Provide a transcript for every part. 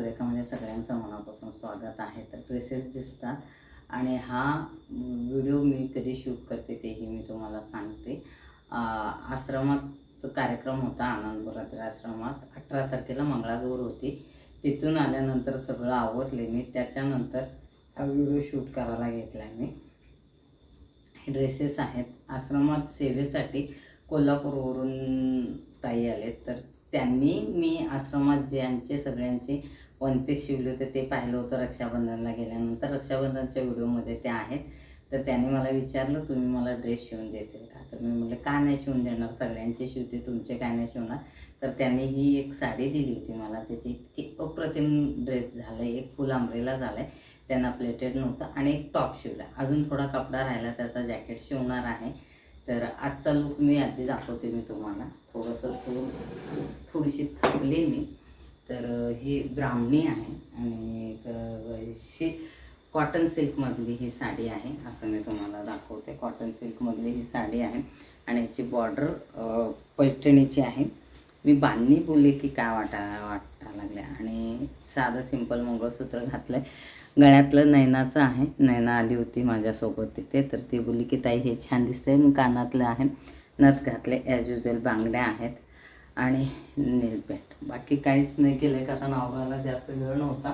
सुरेखामध्ये सगळ्यांचं मनापासून स्वागत आहे. तर ड्रेसेस दिसतात आणि हा व्हिडिओ मी कधी शूट करते तेही मी तुम्हाला सांगते. आश्रमात कार्यक्रम होता आनंदपुरात्री आश्रमात. अठरा तारखेला मंगळागौर होती. तिथून आल्यानंतर सगळं आवरले मी. त्याच्यानंतर हा व्हिडिओ शूट करायला घेतला मी. हे ड्रेसेस आहेत. आश्रमात सेवेसाठी कोल्हापूरवरून ताई आले तर त्यांनी मी आश्रमात ज्यांचे सगळ्यांचे वन पीस शिवले होते ते पाहिलं होतं रक्षाबंधनला गेल्यानंतर. रक्षाबंधनच्या व्हिडिओमध्ये ते आहेत. तर त्याने मला विचारलं तुम्ही मला ड्रेस शिवून देतील का? तर मी म्हटलं का नाही शिवून देणार? सगळ्यांचे शिवते तुमचे काय नाही शिवणार? तर त्यांनी ही एक साडी दिली होती मला. त्याची इतकी अप्रतिम ड्रेस झाला आहे एक फुल अंब्रेला झाला आहे त्यांना प्लेटेड नव्हतं. आणि एक टॉप शिवला. अजून थोडा कपडा राहिला त्याचा जॅकेट शिवणार आहे. तर आजचा लुक मी आधी दाखवते मी तुम्हाला. थोडंसं थोडीशी थकले मी. तर ही ब्राह्मणी आहे आणि एक शी कॉटन सिल्कमधली ही साडी आहे असं मी तुम्हाला दाखवते. कॉटन सिल्कमधली ही साडी आहे आणि याची बॉर्डर पैठणीची आहे. मी बांधणी बोलले की काय वाटा वाटा लागल्या आणि साधं सिंपल मंगळसूत्र घातलं आहे गळ्यातलं नैनाचं आहे. नैना आली होती माझ्यासोबत तिथे तर ती बोलली की ताई हे छान दिसते कानातलं आहे. नथ घातले. ॲज युजल बांगड्या आहेत. आणि नेलपेंट बाकी काहीच नाही केलं आहे कारण आवरायला जास्त वेळ नव्हता.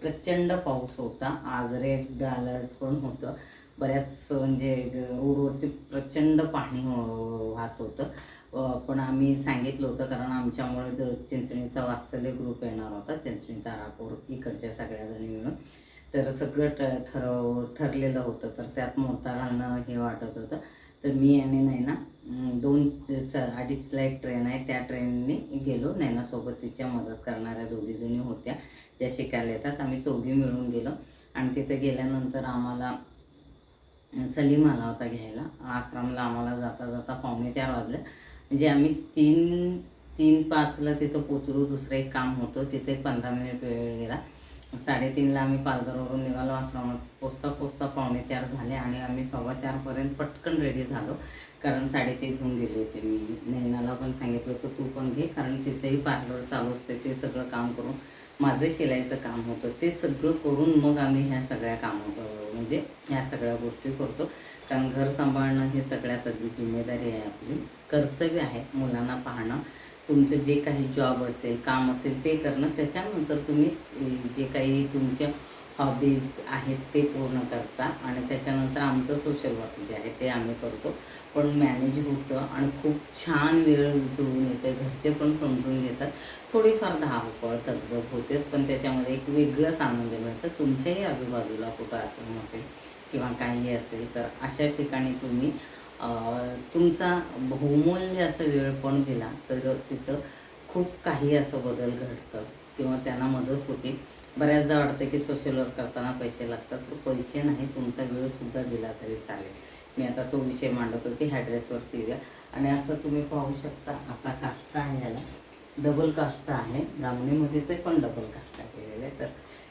प्रचंड पाऊस होता. आज रेड अलर्ट पण होतं. बऱ्याच म्हणजे रोडवरती प्रचंड पाणी हो, वाहत होतं. पण आम्ही सांगितलं होतं कारण आमच्यामुळे चिंचणीचा वात्सल्य ग्रुप येणार होता. चिंचणी तारापूर इकडच्या सगळ्याजणी मिळून. तर सगळं ठ ठरव ठरलेलं होतं. तर त्यात मोठा घालणं हे वाटत होतं. तर मी आणि नैना दोन स अडीचला एक ट्रेन आहे. त्या ट्रेनने गेलो. नैनासोबत तिच्या मदत करणाऱ्या दोघी जणी होत्या ज्या शिकायला येतात. आम्ही चौघी मिळून गेलो. आणि तिथे गेल्यानंतर आम्हाला सलीम आला होता घ्यायला. आश्रमला आम्हाला जाता जाता पावणे चार वाजले. म्हणजे आम्ही तीन तीन पाचला तिथं पोचलो. दुसरं एक काम होतं. तिथे पंधरा मिनिट वेळ गेला. साडेतीनला आम्ही पालघरवरून निघालो आश्रमात. पोचता पोचता पावणे चार झाले आणि आम्ही सव्वा चारपर्यंत पटकन रेडी झालो. कारण साडेतीन घेऊन गेले होते. मी नैनाला पण सांगितलं होतं तू पण घे कारण तिचंही पार्लर चालू असते ते सगळं काम करून. माझं शिलाईचं काम होतं. ते सगळं करून मग आम्ही ह्या सगळ्या काम म्हणजे ह्या सगळ्या गोष्टी करतो. कारण घर सांभाळणं हे सगळ्यात आधी जिम्मेदारी आहे आपली. कर्तव्य आहे मुलांना पाहणं. तुमचं जे काही जॉब असेल काम असेल ते करणं त्याच्यानंतर तुम्ही जे काही तुमच्या हॉबीज आहेत ते पूर्ण करता आणि त्याच्यानंतर आमचं सोशल वर्क जे आहे ते आम्ही करतो. पण मॅनेज होतं आणि खूप छान वेळ जुळून येते घरचे पण समजून घेतात. थोडीफार धावपळ तगदग होतेच पण त्याच्यामध्ये एक वेगळंच आनंद मिळतं. तुमच्याही आजूबाजूला कुठं आश्रम असेल किंवा काही असेल तर अशा ठिकाणी तुम्ही तुमचा बहुमूल्य असं वेळ पण दिला तर तिथं खूप काही असं बदल घडतं किंवा त्यांना मदत होते. बऱ्याचदा वाटतं की सोशल वर्क करताना पैसे लागतात तर पैसे नाही तुमचा वेळसुद्धा दिला तरी चालेल. मी आता तो विषय मांडत होती ह्या ड्रेसवरती येऊया. आणि असं तुम्ही पाहू शकता असा काष्टा आहे याला. डबल काष्टा आहे. ब्राह्मणीमध्येचे आहे पण डबल काष्टा केलेला आहे. तर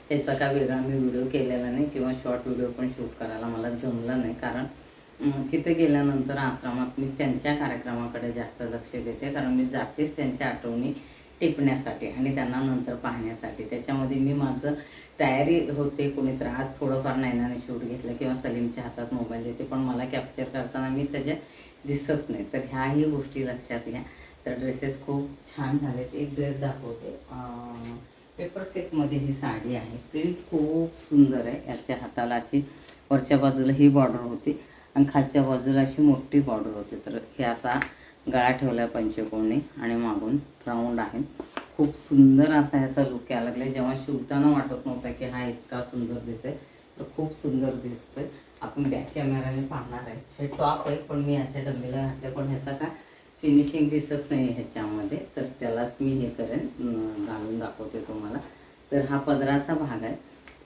ह्याचा का वेगळा मी व्हिडिओ केलेला नाही किंवा शॉर्ट व्हिडिओ पण शूट करायला मला जमला नाही. कारण तिथे गेल्यानंतर आश्रमात मी त्यांच्या कार्यक्रमाकडे जास्त लक्ष देते कारण मी जातेच त्यांच्या आठवणी टिपण्यासाठी आणि त्यांना नंतर पाहण्यासाठी. त्याच्यामध्ये मी माझं तयारी होते कोणी त्रास थोडंफार नैनाने शूट घेतलं किंवा सलीमच्या हातात मोबाईल देते पण मला कॅप्चर करताना मी त्याच्यात दिसत नाही. तर ह्याही गोष्टी लक्षात घ्या. तर ड्रेसेस खूप छान झालेत. एक ड्रेस दाखवते. पेपर सेटमध्ये ही साडी आहे. प्रिंट खूप सुंदर आहे. याच्या हाताला अशी वरच्या बाजूला ही बॉर्डर होती. आणि खालच्या बाजूला अशी मोठी बॉर्डर होती. तर हे असा गळा ठेवला पंचकोणी आणि मागून राऊंड आहे. खूप सुंदर असा ह्याचा लुक यायला लागला जेव्हा शिवताना वाटत नव्हता की हा इतका सुंदर दिसेल तर खूप सुंदर दिसतोय. आपण बॅक कॅमेराने पाहणार आहे. हे टॉप आहे पण मी अशा डब्बीला घातले पण ह्याचा का फिनिशिंग दिसत नाही ह्याच्यामध्ये. तर त्यालाच मी हे करेन घालून दाखवते तुम्हाला. तर हा पदराचा भाग आहे.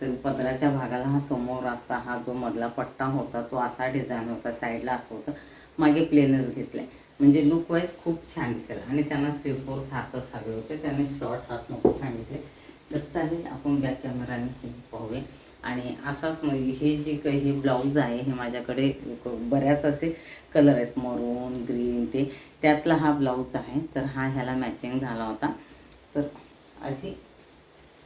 तर पदराच्या भागाला हा समोर असा हा जो मधला पट्टा होता तो असा डिझाईन होता साईडला असं होतं. मागे प्लेनच आहे म्हणजे लुक वाईज खूप छान दिसेल. आणि त्यांना थ्री फोर्थ हातच हवे होते. त्याने शॉर्ट हात नको सांगितले. तर चालेल आपण बॅक कॅमेराने पाहूया. आणि असाच म्हणजे हे जे काही हे ब्लाऊज आहे हे माझ्याकडे बऱ्याच असे कलर आहेत. मरून ग्रीन ते. त्यातला हा ब्लाऊज आहे. तर हा ह्याला मॅचिंग झाला होता. तर अशी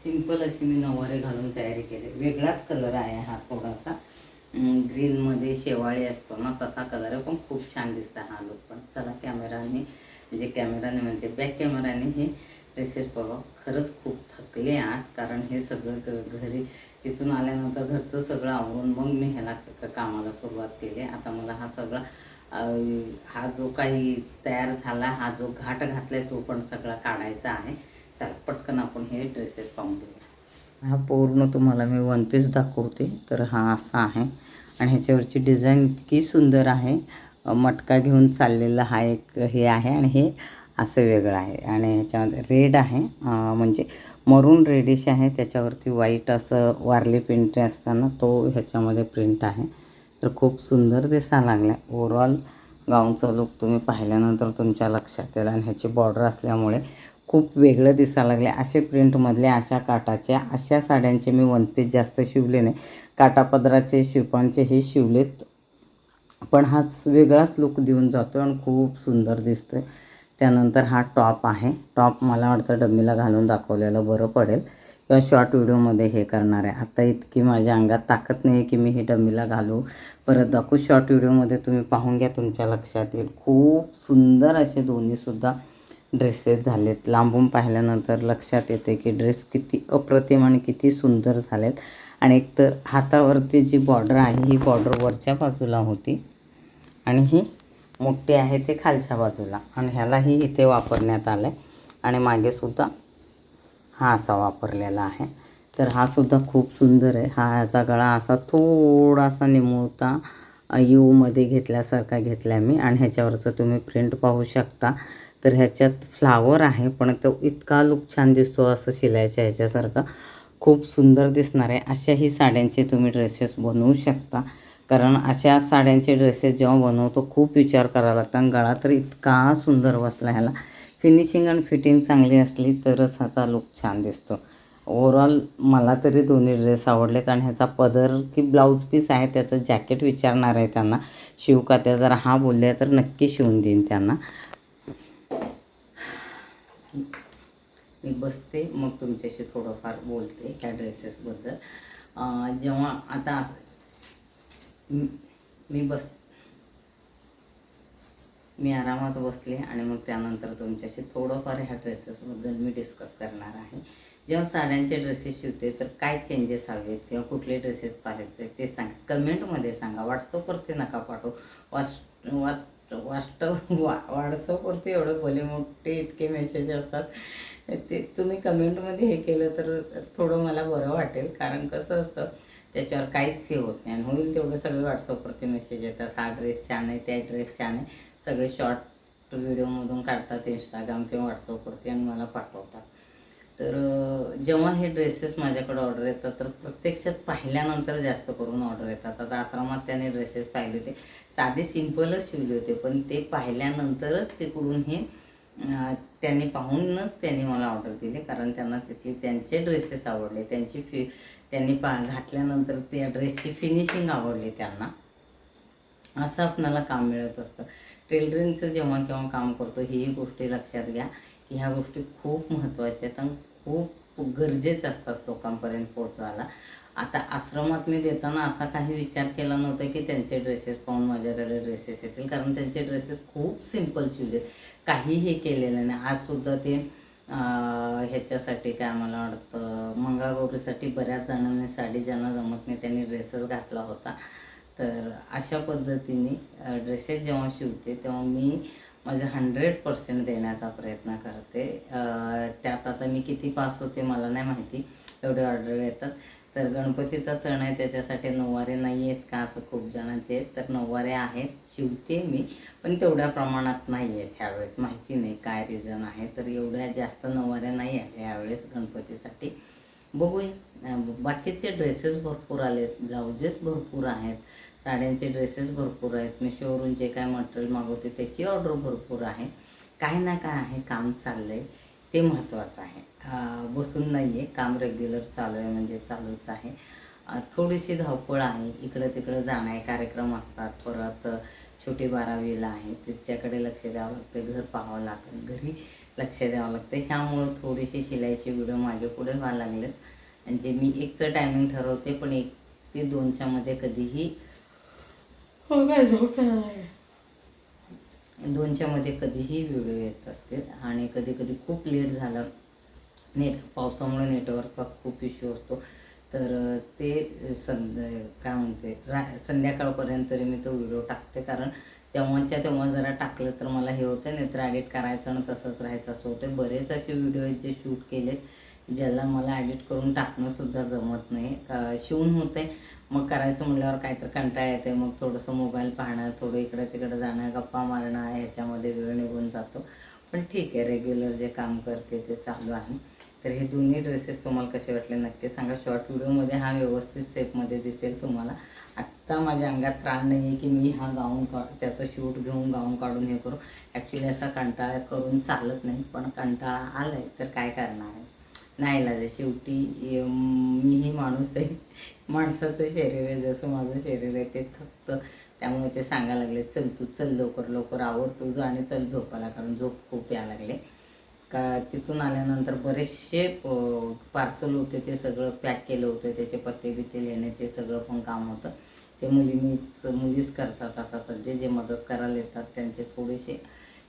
सिंपल अशी मी नऊवारी घालून तयारी केली. वेगळाच कलर आहे हा थोडासा. ग्रीनमध्ये शेवाळी असतो ना तसा कलर आहे पण खूप छान दिसतं हा लुक पण. चला कॅमेराने म्हणजे कॅमेराने म्हणते बॅक कॅमेराने हे ड्रेसेस बघा खरंच खूप थकले आज कारण हे सगळं घरी तिथून आल्यानंतर घरचं सगळं आवडून मग मी ह्याला कामाला सुरुवात केली. आता मला हा सगळा हा जो काही तयार झाला हा जो घाट घातला तो पण सगळा काढायचा आहे. चला पटकन आपण हे ड्रेसेस पाहून घेऊया. हा पूर्ण तुम्हाला मी वन पीस दाखवते तर हा असा आहे. आणि ह्याच्यावरची डिझाईन इतकी सुंदर आहे. मटका घेऊन चाललेला हा एक हे आहे आणि हे असं वेगळं आहे. आणि ह्याच्यामध्ये रेड आहे. म्हणजे मरून रेडिश आहे. त्याच्यावरती व्हाईट असं वारली प्रिंट असताना तो ह्याच्यामध्ये प्रिंट आहे. तर खूप सुंदर दिसायला लागला आहे ओवरऑल गाऊनचा लुक तुम्ही पाहिल्यानंतर तुमच्या लक्षात येईल. आणि ह्याची बॉर्डर असल्यामुळे खूप वेगळं दिसायला लागले. असे प्रिंटमधले अशा काटाच्या अशा साड्यांचे मी वन पीस जास्त शिवले नाही. काटापदराचे शिवपांचे हे शिवलेत. पण हा वेगळाच लुक देऊन जातो आणि खूप सुंदर दिसतोय. त्यानंतर हा टॉप आहे. टॉप मला वाटतं डमीला घालून दाखवलेलं बरं पडेल. किंवा शॉर्ट व्हिडिओमध्ये हे करणार आहे. आता इतकी माझ्या अंगात ताकद नाही आहे की मी हे डमीला घालू. परत दाखवू. शॉर्ट व्हिडिओमध्ये तुम्ही पाहून घ्या तुमच्या लक्षात येईल. खूप सुंदर असे दोन्हीसुद्धा ड्रेसेस झालेत. लांबून पाहिल्यानंतर लक्षात येते की ड्रेस किती अप्रतिम आणि किती सुंदर झालेत. आणि एकतर हातावरती जी बॉर्डर आहे ही बॉर्डर वरच्या बाजूला होती. आणि ही मोठी आहे ते खालच्या बाजूला. आणि ह्यालाही इथे वापरण्यात आलं आहे आणि मागेसुद्धा हा असा वापरलेला आहे. तर हा सुद्धा खूप सुंदर आहे. हा ह्याचा गळा असा थोडासा निमुळता यूमध्ये घेतल्यासारखा घेतला मी. आणि ह्याच्यावरचं तुम्ही प्रिंट पाहू शकता. तर ह्याच्यात फ्लावर आहे पण तो इतका लुक छान दिसतो असं शिलायच्या ह्याच्यासारखा. खूप सुंदर दिसणार आहे. अशाही साड्यांचे तुम्ही ड्रेसेस बनवू शकता. कारण अशा साड्यांचे ड्रेसेस जेव्हा बनवतो खूप विचार करावा लागतो. आणि गळा तर इतका सुंदर बसला ह्याला. फिनिशिंग आणि फिटिंग चांगली असली तरच ह्याचा लुक छान दिसतो. ओवरऑल मला तरी दोन्ही ड्रेस आवडलेत. आणि ह्याचा पदर की ब्लाऊज पीस आहे त्याचं जॅकेट विचारणार आहे त्यांना. शिव का त्या जर हा बोलले तर नक्की शिवून देईन त्यांना. मी बसते मग तुमच्याशी थोडंफार बोलते ह्या ड्रेसेसबद्दल जेव्हा आता मी- बस मी आरामात बसले आणि मग त्यानंतर तुमच्याशी थोडंफार ह्या ड्रेसेसबद्दल मी डिस्कस करणार आहे. जेव्हा साड्यांचे ड्रेसेस शिवते तर काय चेंजेस हवेत किंवा कुठले ड्रेसेस पाहायचे ते सांगा कमेंटमध्ये सांगा. व्हॉट्सअपवरती नका पाठवू. वास वाटतं वा व्हॉट्सअपवरती एवढं भले मोठे इतके मेसेज असतात. ते तुम्ही कमेंटमध्ये हे केलं तर थोडं मला बरं वाटेल. कारण कसं असतं त्याच्यावर काहीच हे होत नाही. आणि होईल तेवढं सगळे व्हॉट्सअपवरती मेसेज येतात. हा ड्रेस छान आहे त्या ड्रेस छान आहे. सगळे शॉर्ट व्हिडिओमधून काढतात इंस्टाग्राम किंवा व्हॉट्सअपवरती आणि मला पाठवतात. तर जेव्हा हे ड्रेसेस माझ्याकडे ऑर्डर येतात तर प्रत्यक्षात पाहिल्यानंतर जास्त करून ऑर्डर येतात. आता आश्रमात त्याने ड्रेसेस पाहिले होते. साधे सिम्पलच शिवले होते पण ते पाहिल्यानंतरच तिकडून हे त्यांनी पाहूनच त्यांनी मला ऑर्डर दिली कारण त्यांना तिथले त्यांचे ड्रेसेस आवडले. त्यांची फि त्यांनी पा घातल्यानंतर त्या ड्रेसची फिनिशिंग आवडली त्यांना. असं आपणाला काम मिळत असतं. टेलरिंगचं जेव्हा केव्हा काम करतो ही गोष्टी लक्षात घ्या. ह्या गोष्टी खूप महत्त्वाच्या आहेत आणि खूप गरजेच्या असतात लोकांपर्यंत पोहोचवायला. आता आश्रमात मी देताना असा काही विचार केला नव्हता की त्यांचे ड्रेसेस पाहून माझ्याकडे ड्रेसेस येतील कारण त्यांचे ड्रेसेस खूप सिंपल शिवलेत काही हे केलेलं नाही. आजसुद्धा ते ह्याच्यासाठी काय मला वाटतं मंगळागौरीसाठी बऱ्याच जणांनी साडी ज्यांना जमत नाही त्यांनी ड्रेसेस घातला होता. तर अशा पद्धतीने ड्रेसेस जेव्हा शिवते तेव्हा मी माझं हंड्रेड पर्सेंट देण्याचा प्रयत्न करते. त्यात आता मी किती पास होते मला नाही माहिती. एवढे ऑर्डर येतात. तर गणपतीचा सण आहे त्याच्यासाठी नऊवारे नाही आहेत का असं खूप जणांचे आहेत. तर नऊवारे आहेत. शिवते मी पण तेवढ्या प्रमाणात नाही आहेत ह्यावेळेस. माहिती नाही काय रिझन आहे. तर एवढ्या जास्त नऊवाऱ्या नाही आहेत ह्यावेळेस गणपतीसाठी. बघूया. बाकीचे ड्रेसेस भरपूर आलेत. ब्लाउजेस भरपूर आहेत. साड्यांचे ड्रेसेस भरपूर आहेत. मिशोवरून जे काय मटेरियल मागवते त्याची ऑर्डर भरपूर आहे. काय ना काय आहे काम चाललं आहे ते महत्त्वाचं आहे. बसून नाही आहे काम रेग्युलर चालू आहे म्हणजे चालूच आहे. थोडीशी धावपळ आहे. इकडं तिकडं जाणारे कार्यक्रम असतात. परत छोटी बारावीला आहे. तिच्याकडे लक्ष द्यावं लागतं. घर पाहावं लागतं. घरी लक्ष द्यावं लागतं. ह्यामुळं थोडीशी शिलाईचे व्हिडिओ मागे पुढे व्हायला लागलेत. जे मी एकचं टायमिंग ठरवते पण एक ते दोनच्या मध्ये कधीही हो दोनच्या मध्ये कधीही व्हिडिओ येत असते आणि कधी कधी खूप लेट झालं नेट पावसामुळे नेटवर्कचा खूप इश्यू असतो. तर ते संध्या काय म्हणते रा संध्याकाळपर्यंत तरी मी तो व्हिडिओ टाकते. कारण तेव्हाच्या तेव्हा जरा टाकलं तर मला हे होतं नाहीतर ॲडिट करायचं आणि तसंच राहायचं. असं होतं बरेच असे व्हिडिओ जे शूट केले ज्याला मला ॲडिट करून टाकणंसुद्धा जमत नाही. का शिवून होते मग करायचं म्हटल्यावर काहीतरी कंटाळा येते मग थोडंसं मोबाईल पाहणं थोडं इकडं तिकडं जाणं गप्पा मारणं ह्याच्यामध्ये वेळ निघून जातो. पण ठीक आहे रेग्युलर जे काम करते ते चालू आहे. तर हे दोन्ही ड्रेसेस तुम्हाला कसे वाटले नक्की सांगा. शॉर्ट व्हिडिओमध्ये हा व्यवस्थित सेपमध्ये दिसेल तुम्हाला. आत्ता माझ्या अंगात त्राण नाही आहे की मी हा गाऊन का त्याचं शूट घेऊन गाऊन काढून हे करू. ॲक्च्युली असा कंटाळा करून चालत नाही पण कंटाळा आला आहे तर काय करणार आहे? नाही लाजे शेवटी मीही माणूस आहे. माणसाचं शरीर आहे जसं माझं शरीर आहे ते थकतं. त्यामुळे ते सांगायला लागले चल तू चल लवकर लवकर आवर तुझं आणि चल झोपायला. कारण झोप खूप यायला लागले. का तिथून आल्यानंतर बरेचसे पार्सल होते ते सगळं पॅक केलं होतं त्याचे पत्ते बित्ते लिहिणे ते सगळं पण काम होतं. ते मुलींनीच मुलीच करतात आता सध्या जे मदत करायला येतात त्यांचे थोडेसे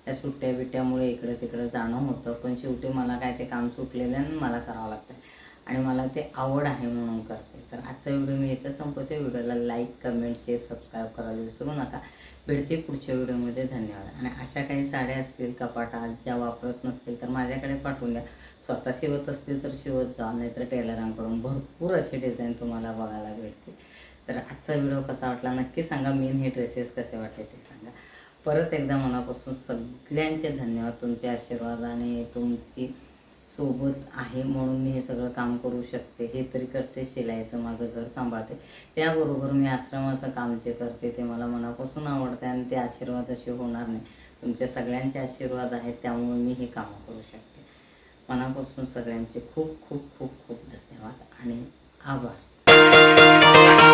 या सुट्ट्या बिट्ट्यामुळे इकडं तिकडं जाणं होतं. पण शेवटी मला काय ते काम सुटलेलं आहे आणि मला करावं लागतं आणि मला ते आवड आहे म्हणून करते. तर आजचा व्हिडिओ मी इथं संपवते. व्हिडिओला लाईक कमेंट शेअर सबस्क्राईब करायला विसरू नका. भेटते पुढच्या व्हिडिओमध्ये. धन्यवाद. आणि अशा काही साड्या असतील कपाटात ज्या वापरत नसतील तर माझ्याकडे पाठवून द्या. स्वतः शिवत असतील तर शिवत जा नाहीतर टेलरांकडून भरपूर असे डिझाईन तुम्हाला बघायला भेटतील. तर आजचा व्हिडिओ कसा वाटला नक्की सांगा. मेन हे ड्रेसेस कसे वाटले ते सांगा. परत एकदा मनापासून सगळ्यांचे धन्यवाद. तुमचे आशीर्वाद आणि तुमची सोबत आहे म्हणून मी हे सगळं काम करू शकते. हे तरी करते शिलाईचं माझं घर सांभाळते. त्याबरोबर मी आश्रमाचं काम जे करते ते मला मनापासून आवडते आणि ते आशीर्वाद असे होणार नाही. तुमच्या सगळ्यांचे आशीर्वाद आहेत त्यामुळे मी हे कामं करू शकते. मनापासून सगळ्यांचे खूप खूप खूप खूप धन्यवाद आणि आभार.